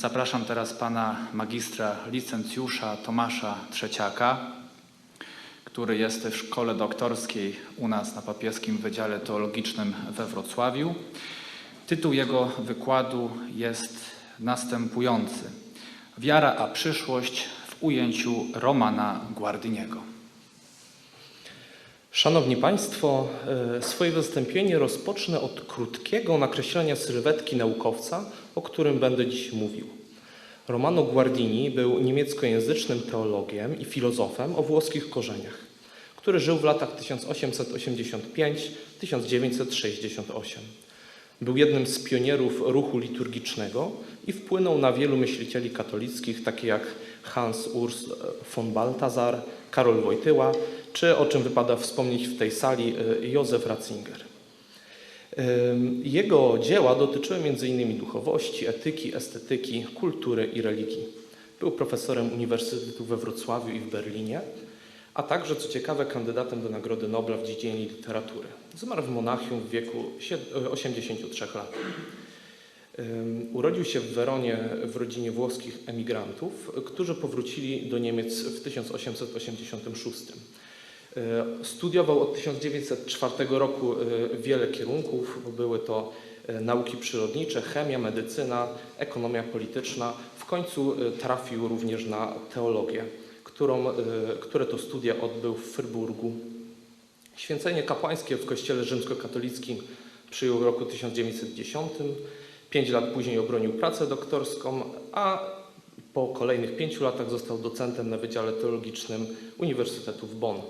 Zapraszam teraz pana magistra licencjusza Tomasza Trzeciaka, który jest w szkole doktorskiej u nas na papieskim Wydziale Teologicznym we Wrocławiu. Tytuł jego wykładu jest następujący: Wiara a przyszłość w ujęciu Romana Guardiniego. Szanowni Państwo, e, swoje wystąpienie rozpocznę od krótkiego nakreślenia sylwetki naukowca, o którym będę dziś mówił. Romano Guardini był niemieckojęzycznym teologiem i filozofem o włoskich korzeniach, który żył w latach 1885-1968. Był jednym z pionierów ruchu liturgicznego i wpłynął na wielu myślicieli katolickich, takich jak Hans Urs von Balthasar, Karol Wojtyła, czy o czym wypada wspomnieć w tej sali y, Józef Ratzinger. Jego dzieła dotyczyły m.in. duchowości, etyki, estetyki, kultury i religii. Był profesorem Uniwersytetu we Wrocławiu i w Berlinie, a także, co ciekawe, kandydatem do Nagrody Nobla w dziedzinie literatury. Zmarł w Monachium w wieku sie- 83 lat. Ym, Urodził się w Weronie w rodzinie włoskich emigrantów, którzy powrócili do Niemiec w 1886. E, Studiował od 1904 roku e, wiele kierunków, były to e, nauki przyrodnicze, chemia, medycyna, ekonomia polityczna. W końcu trafił również na teologię, którą, które to studia odbył w Fryburgu. Święcenie kapłańskie w kościele rzymskokatolickim przyjął w roku 1910. Pięć lat później obronił pracę doktorską, a po kolejnych pięciu latach został docentem na Wydziale Teologicznym Uniwersytetu w Bonn.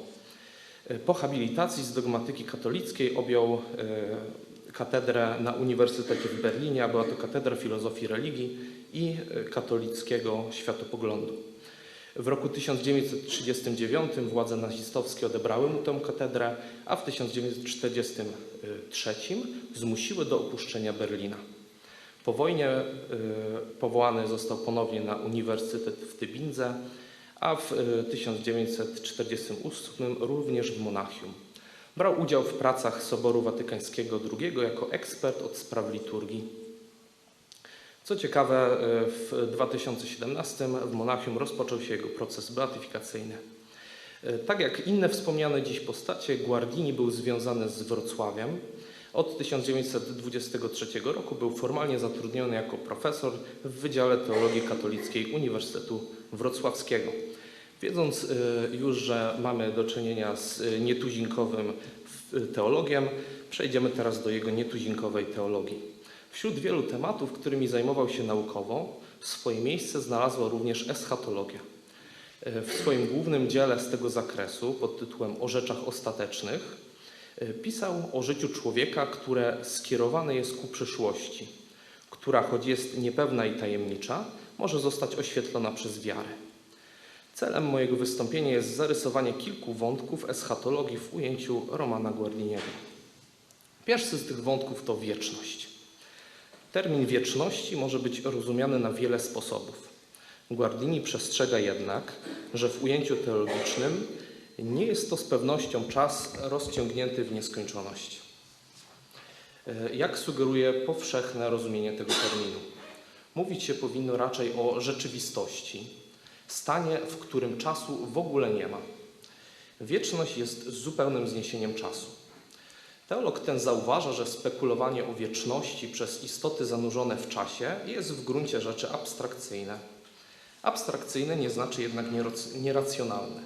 Po habilitacji z dogmatyki katolickiej objął e, katedrę na Uniwersytecie w Berlinie, a była to katedra filozofii religii i e, katolickiego światopoglądu. W roku 1939 władze nazistowskie odebrały mu tę katedrę, a w 1943 zmusiły do opuszczenia Berlina. Po wojnie e, powołany został ponownie na Uniwersytet w Tybindze, a w e, 1948 również w Monachium. Brał udział w pracach Soboru Watykańskiego II jako ekspert od spraw liturgii. Co ciekawe, e, w 2017 w Monachium rozpoczął się jego proces beatyfikacyjny. E, Tak jak inne wspomniane dziś postacie, Guardini był związany z Wrocławiem. Od 1923 roku był formalnie zatrudniony jako profesor w Wydziale Teologii Katolickiej Uniwersytetu Wrocławskiego. Wiedząc y, już, że mamy do czynienia z y, nietuzinkowym y, teologiem, przejdziemy teraz do jego nietuzinkowej teologii. Wśród wielu tematów, którymi zajmował się naukowo, swoje miejsce znalazła również eschatologia. W swoim głównym dziele z tego zakresu, pod tytułem O rzeczach ostatecznych, pisał o życiu człowieka, które skierowane jest ku przyszłości, która, choć jest niepewna i tajemnicza, może zostać oświetlona przez wiarę. Celem mojego wystąpienia jest zarysowanie kilku wątków eschatologii w ujęciu Romana Guardiniego. Pierwszy z tych wątków to wieczność. Termin wieczności może być rozumiany na wiele sposobów. Guardini przestrzega jednak, że w ujęciu teologicznym nie jest to z pewnością czas rozciągnięty w nieskończoność. E, Jak sugeruje powszechne rozumienie tego terminu? Mówić się powinno raczej o rzeczywistości, stanie, w którym czasu w ogóle nie ma. Wieczność jest zupełnym zniesieniem czasu. Teolog ten zauważa, że spekulowanie o wieczności przez istoty zanurzone w czasie jest w gruncie rzeczy abstrakcyjne. Abstrakcyjne nie znaczy jednak nierac- nieracjonalne.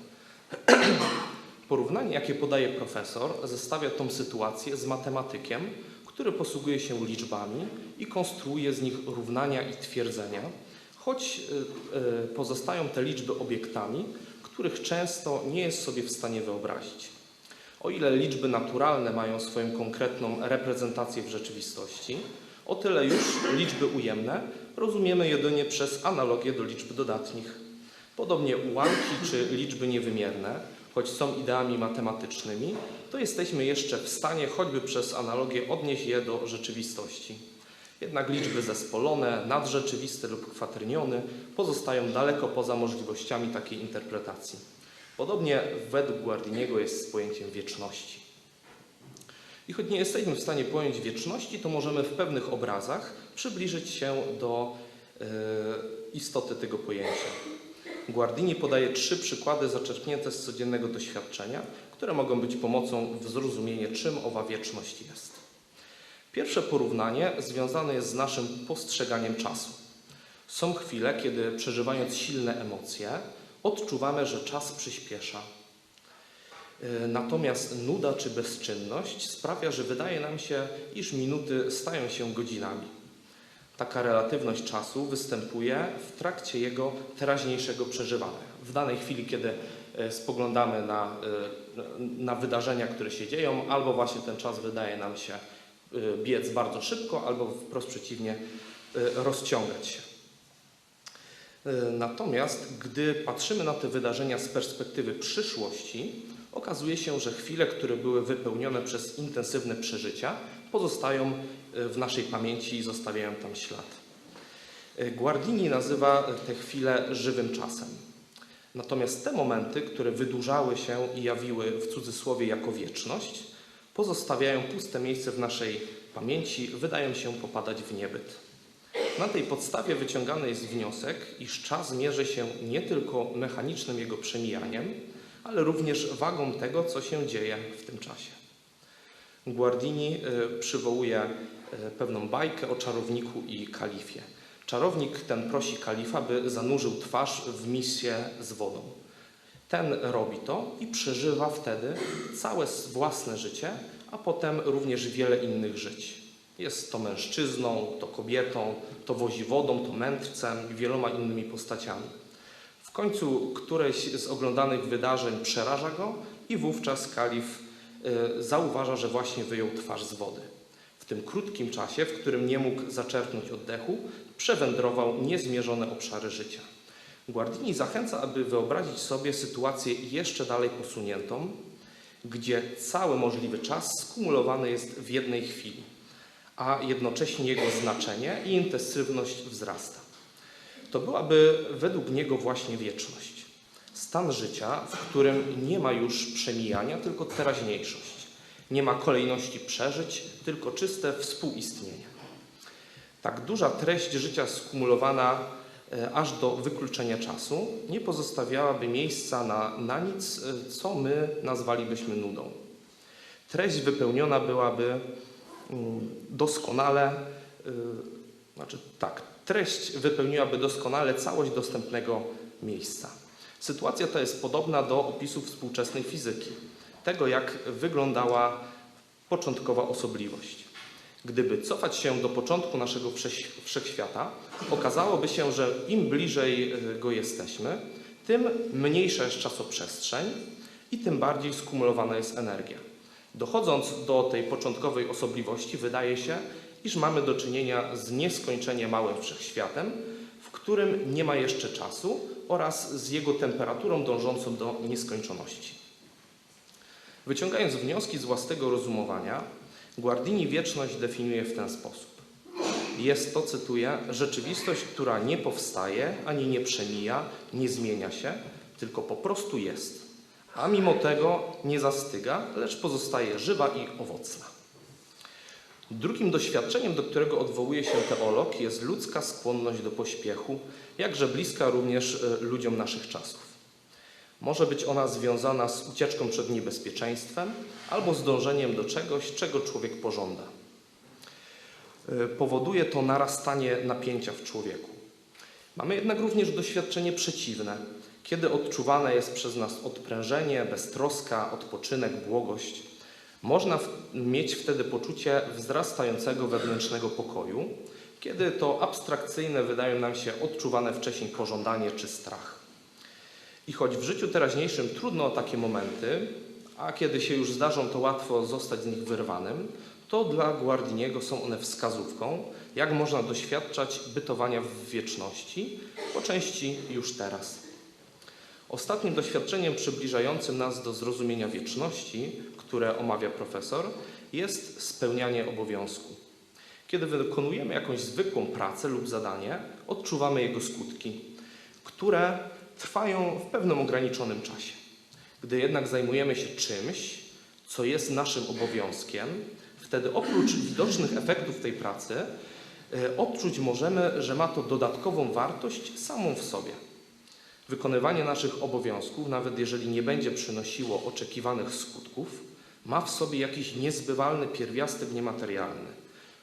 Porównanie, jakie podaje profesor, zestawia tą sytuację z matematykiem, który posługuje się liczbami i konstruuje z nich równania i twierdzenia, choć y, y, pozostają te liczby obiektami, których często nie jest sobie w stanie wyobrazić. O ile liczby naturalne mają swoją konkretną reprezentację w rzeczywistości, o tyle już liczby ujemne rozumiemy jedynie przez analogię do liczb dodatnich. Podobnie ułamki czy liczby niewymierne, choć są ideami matematycznymi, to jesteśmy jeszcze w stanie choćby przez analogię odnieść je do rzeczywistości. Jednak liczby zespolone, nadrzeczywiste lub kwaterniony pozostają daleko poza możliwościami takiej interpretacji. Podobnie według Guardiniego jest z pojęciem wieczności. I choć nie jesteśmy w stanie pojąć wieczności, to możemy w pewnych obrazach przybliżyć się do e, istoty tego pojęcia. Guardini podaje trzy przykłady zaczerpnięte z codziennego doświadczenia, które mogą być pomocą w zrozumieniu, czym owa wieczność jest. Pierwsze porównanie związane jest z naszym postrzeganiem czasu. Są chwile, kiedy przeżywając silne emocje, odczuwamy, że czas przyspiesza. E, Natomiast nuda czy bezczynność sprawia, że wydaje nam się, iż minuty stają się godzinami. Taka relatywność czasu występuje w trakcie jego teraźniejszego przeżywania. W danej chwili, kiedy e, spoglądamy na, e, na wydarzenia, które się dzieją, albo właśnie ten czas wydaje nam się biec bardzo szybko, albo wprost przeciwnie, e, rozciągać się. E, Natomiast gdy patrzymy na te wydarzenia z perspektywy przyszłości, okazuje się, że chwile, które były wypełnione przez intensywne przeżycia, pozostają w naszej pamięci i zostawiają tam ślad. Guardini nazywa te chwile żywym czasem. Natomiast te momenty, które wydłużały się i jawiły w cudzysłowie jako wieczność, pozostawiają puste miejsce w naszej pamięci, wydają się popadać w niebyt. Na tej podstawie wyciągany jest wniosek, iż czas mierzy się nie tylko mechanicznym jego przemijaniem, ale również wagą tego, co się dzieje w tym czasie. Guardini y, przywołuje y, pewną bajkę o czarowniku i kalifie. Czarownik ten prosi kalifa, by zanurzył twarz w misję z wodą. Ten robi to i przeżywa wtedy całe własne życie, a potem również wiele innych żyć. Jest to mężczyzną, to kobietą, to wozi wodą, to mędrcem i wieloma innymi postaciami. W końcu któreś z oglądanych wydarzeń przeraża go i wówczas kalif y, zauważa, że właśnie wyjął twarz z wody. W tym krótkim czasie, w którym nie mógł zaczerpnąć oddechu, przewędrował niezmierzone obszary życia. Guardini zachęca, aby wyobrazić sobie sytuację jeszcze dalej posuniętą, gdzie cały możliwy czas skumulowany jest w jednej chwili, a jednocześnie jego znaczenie i intensywność wzrasta. To byłaby według niego właśnie wieczność. Stan życia, w którym nie ma już przemijania, tylko teraźniejszość. Nie ma kolejności przeżyć, tylko czyste współistnienie. Tak duża treść życia skumulowana aż do wykluczenia czasu nie pozostawiałaby miejsca na, na nic, e, co my nazwalibyśmy nudą. Treść wypełniona byłaby mm, doskonale, y, znaczy tak, treść wypełniłaby doskonale całość dostępnego miejsca. Sytuacja ta jest podobna do opisu współczesnej fizyki, tego jak wyglądała początkowa osobliwość. Gdyby cofać się do początku naszego wszechświata, okazałoby się, że im bliżej y, go jesteśmy, tym mniejsza jest czasoprzestrzeń i tym bardziej skumulowana jest energia. Dochodząc do tej początkowej osobliwości, wydaje się, iż mamy do czynienia z nieskończenie małym wszechświatem, w którym nie ma jeszcze czasu oraz z jego temperaturą dążącą do nieskończoności. Wyciągając wnioski z własnego rozumowania, Guardini wieczność definiuje w ten sposób. Jest to, cytuję, rzeczywistość, która nie powstaje ani nie przemija, nie zmienia się, tylko po prostu jest, a mimo tego nie zastyga, lecz pozostaje żywa i owocna. Drugim doświadczeniem, do którego odwołuje się teolog, jest ludzka skłonność do pośpiechu, jakże bliska również e, ludziom naszych czasów. Może być ona związana z ucieczką przed niebezpieczeństwem albo z dążeniem do czegoś, czego człowiek pożąda. Y, Powoduje to narastanie napięcia w człowieku. Mamy jednak również doświadczenie przeciwne, kiedy odczuwane jest przez nas odprężenie, beztroska, odpoczynek, błogość. Można mieć wtedy poczucie wzrastającego wewnętrznego pokoju, kiedy to abstrakcyjne wydają nam się odczuwane wcześniej pożądanie czy strach. I choć w życiu teraźniejszym trudno o takie momenty, a kiedy się już zdarzą, to łatwo zostać z nich wyrwanym, to dla Guardiniego są one wskazówką, jak można doświadczać bytowania w wieczności, po części już teraz. Ostatnim doświadczeniem przybliżającym nas do zrozumienia wieczności, które omawia profesor, jest spełnianie obowiązku. Kiedy wykonujemy jakąś zwykłą pracę lub zadanie, odczuwamy jego skutki, które trwają w pewnym ograniczonym czasie. Gdy jednak zajmujemy się czymś, co jest naszym obowiązkiem, wtedy oprócz widocznych efektów tej pracy, e, odczuć możemy, że ma to dodatkową wartość samą w sobie. Wykonywanie naszych obowiązków, nawet jeżeli nie będzie przynosiło oczekiwanych skutków, ma w sobie jakiś niezbywalny pierwiastek niematerialny,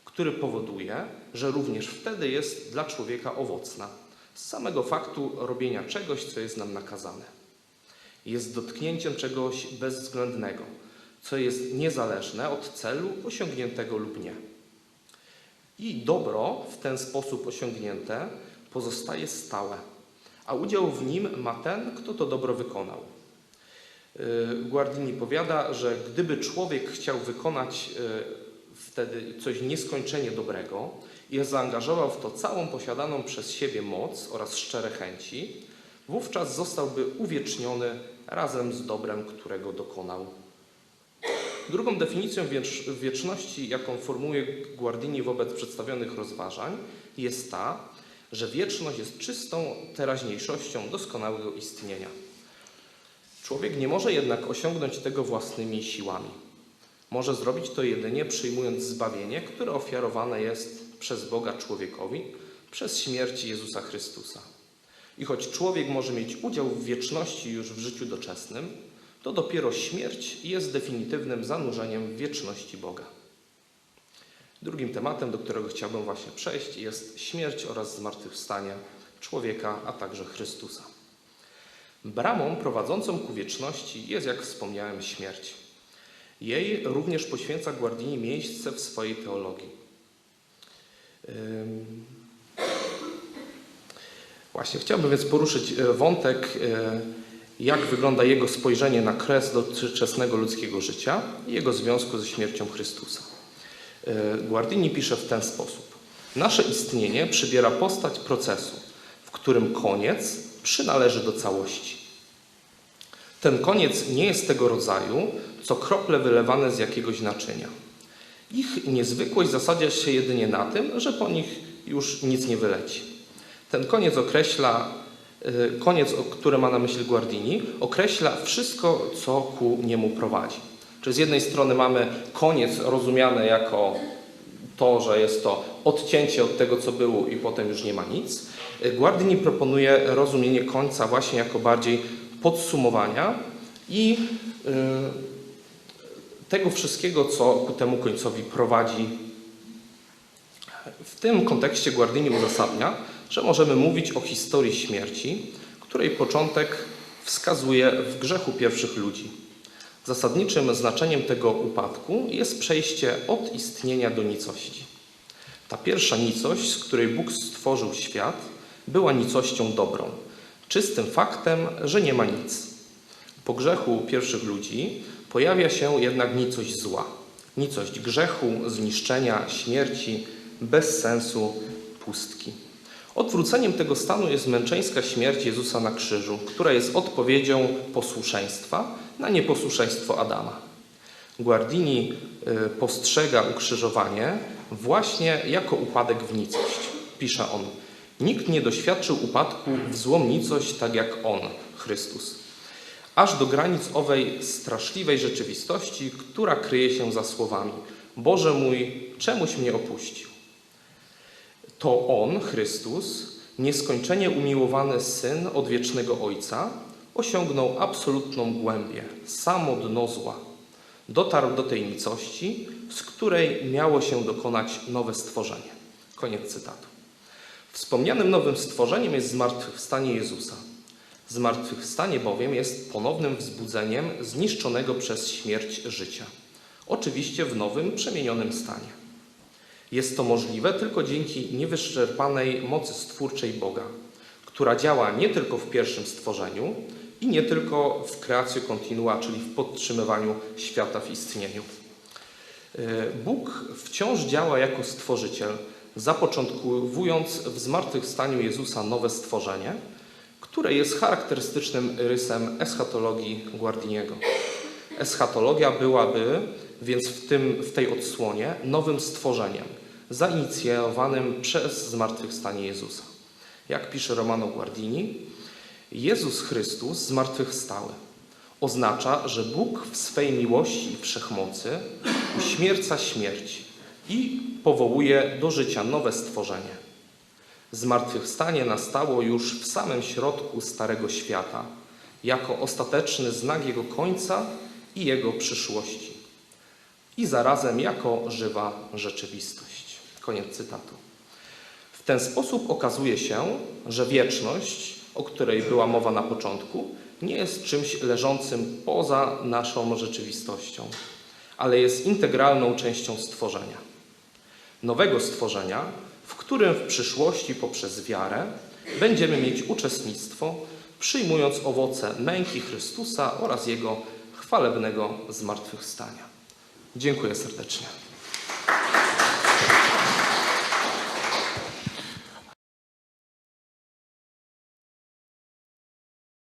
który powoduje, że również wtedy jest dla człowieka owocna, z samego faktu robienia czegoś, co jest nam nakazane. Jest dotknięciem czegoś bezwzględnego, co jest niezależne od celu osiągniętego lub nie. I dobro w ten sposób osiągnięte pozostaje stałe, a udział w nim ma ten, kto to dobro wykonał. Yy, Guardini powiada, że gdyby człowiek chciał wykonać yy, wtedy coś nieskończenie dobrego i zaangażował w to całą posiadaną przez siebie moc oraz szczere chęci, wówczas zostałby uwieczniony razem z dobrem, którego dokonał. Drugą definicją wiecz- wieczności, jaką formułuje Guardini wobec przedstawionych rozważań, jest ta, że wieczność jest czystą teraźniejszością doskonałego istnienia. Człowiek nie może jednak osiągnąć tego własnymi siłami. Może zrobić to jedynie przyjmując zbawienie, które ofiarowane jest przez Boga człowiekowi przez śmierć Jezusa Chrystusa. I choć człowiek może mieć udział w wieczności już w życiu doczesnym, to dopiero śmierć jest definitywnym zanurzeniem w wieczności Boga. Drugim tematem, do którego chciałbym właśnie przejść, jest śmierć oraz zmartwychwstanie człowieka, a także Chrystusa. Bramą prowadzącą ku wieczności jest, jak wspomniałem, śmierć. Jej również poświęca Guardini miejsce w swojej teologii. Właśnie, chciałbym więc poruszyć e, wątek, e, jak wygląda jego spojrzenie na kres dotychczasnego ludzkiego życia i jego związku ze śmiercią Chrystusa. E, Guardini pisze w ten sposób. Nasze istnienie przybiera postać procesu, w którym koniec przynależy do całości. Ten koniec nie jest tego rodzaju, co krople wylewane z jakiegoś naczynia. Ich niezwykłość zasadza się jedynie na tym, że po nich już nic nie wyleci. Ten koniec określa, y, koniec, który ma na myśli Guardini, określa wszystko, co ku niemu prowadzi. Czyli z jednej strony mamy koniec rozumiany jako to, że jest to odcięcie od tego, co było i potem już nie ma nic. Y, Guardini proponuje rozumienie końca właśnie jako bardziej podsumowania i y, tego wszystkiego, co ku temu końcowi prowadzi. W tym kontekście Guardini uzasadnia, że możemy mówić o historii śmierci, której początek wskazuje w grzechu pierwszych ludzi. Zasadniczym znaczeniem tego upadku jest przejście od istnienia do nicości. Ta pierwsza nicość, z której Bóg stworzył świat, była nicością dobrą, czystym faktem, że nie ma nic. Po grzechu pierwszych ludzi pojawia się jednak nicość zła, nicość grzechu, zniszczenia, śmierci, bezsensu, pustki. Odwróceniem tego stanu jest męczeńska śmierć Jezusa na krzyżu, która jest odpowiedzią posłuszeństwa na nieposłuszeństwo Adama. Guardini y, postrzega ukrzyżowanie właśnie jako upadek w nicość. Pisze on: Nikt nie doświadczył upadku w złą nicość tak jak on, Chrystus. Aż do granic owej straszliwej rzeczywistości, która kryje się za słowami: Boże mój, czemuś mnie opuścił? To On, Chrystus, nieskończenie umiłowany Syn odwiecznego Ojca, osiągnął absolutną głębię, samo dno zła. Dotarł do tej nicości, z której miało się dokonać nowe stworzenie. Koniec cytatu. Wspomnianym nowym stworzeniem jest zmartwychwstanie Jezusa. Zmartwychwstanie bowiem jest ponownym wzbudzeniem zniszczonego przez śmierć życia. Oczywiście w nowym, przemienionym stanie. Jest to możliwe tylko dzięki niewyczerpanej mocy stwórczej Boga, która działa nie tylko w pierwszym stworzeniu i nie tylko w kreacji continua, czyli w podtrzymywaniu świata w istnieniu. E, Bóg wciąż działa jako stworzyciel, zapoczątkowując w zmartwychwstaniu Jezusa nowe stworzenie, które jest charakterystycznym rysem eschatologii Guardiniego. Eschatologia byłaby więc w, tym, w tej odsłonie nowym stworzeniem, zainicjowanym przez zmartwychwstanie Jezusa. Jak pisze Romano Guardini, Jezus Chrystus zmartwychwstały oznacza, że Bóg w swej miłości i wszechmocy uśmierca śmierć i powołuje do życia nowe stworzenie. Zmartwychwstanie nastało już w samym środku Starego Świata, jako ostateczny znak Jego końca i Jego przyszłości. I zarazem jako żywa rzeczywistość. Koniec cytatu. W ten sposób okazuje się, że wieczność, o której była mowa na początku, nie jest czymś leżącym poza naszą rzeczywistością, ale jest integralną częścią stworzenia. Nowego stworzenia, którym w przyszłości poprzez wiarę będziemy mieć uczestnictwo, przyjmując owoce męki Chrystusa oraz Jego chwalebnego zmartwychwstania. Dziękuję serdecznie.